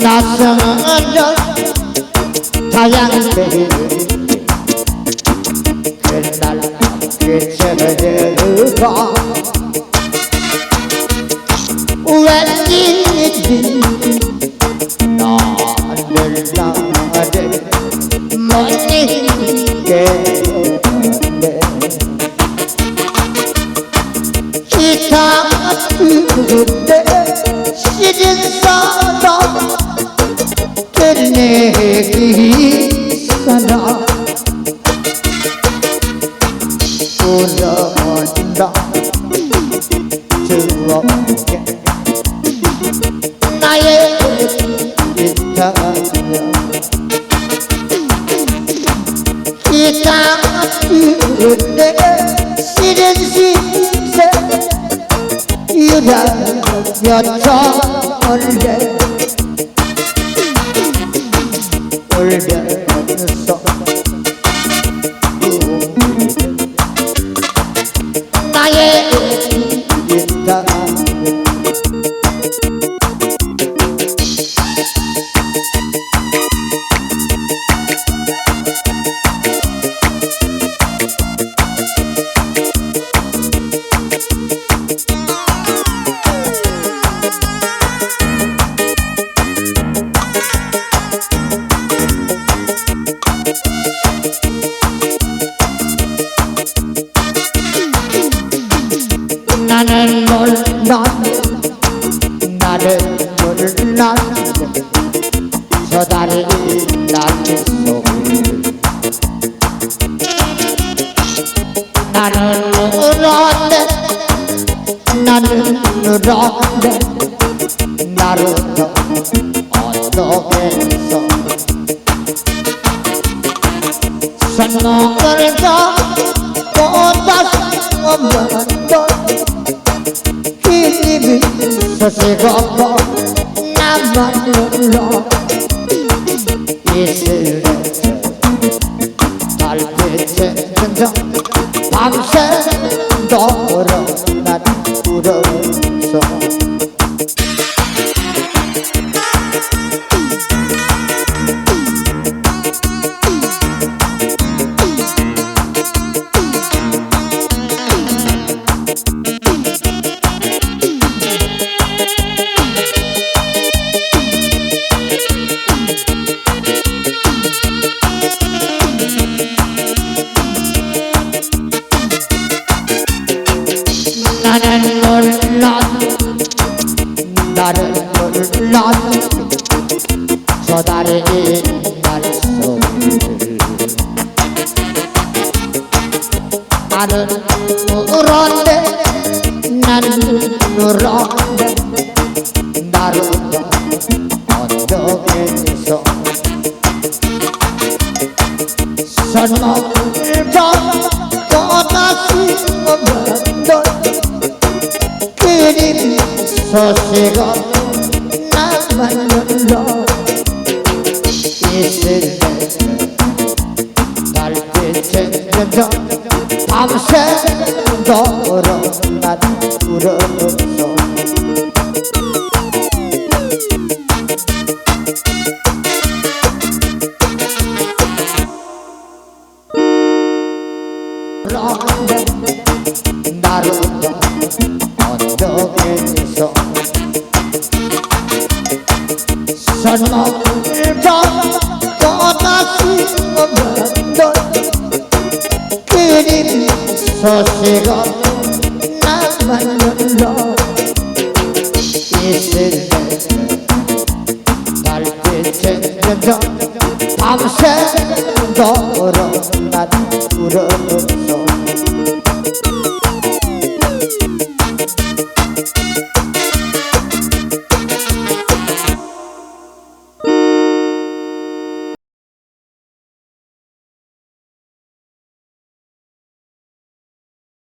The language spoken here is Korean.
낯선 타양들 شبد الرفعة وبدلت بالنار بالنار مرتين kitap yüzünde Şirin sağdan Kendine 나의 기타야 기타 그대 시린 시세 유라 여자를 울면 not 나를 어떻게 선곡을 더 꽃다시 없는 것 이님이 서시고 나만 눌러 이슬에 달빛에 천정 밤새 돌아 난 울었어 Sodare Lati Sodare Dare Are Ronde Nan Ronde Dare Ondo Son Son 소식은 나만 눌러. 있을 때 달빛에 젖어 밤새 걸어 난 울었어 arugam Ondo kenso Sono eva Dona simo bando Kirim sosigal Namando lo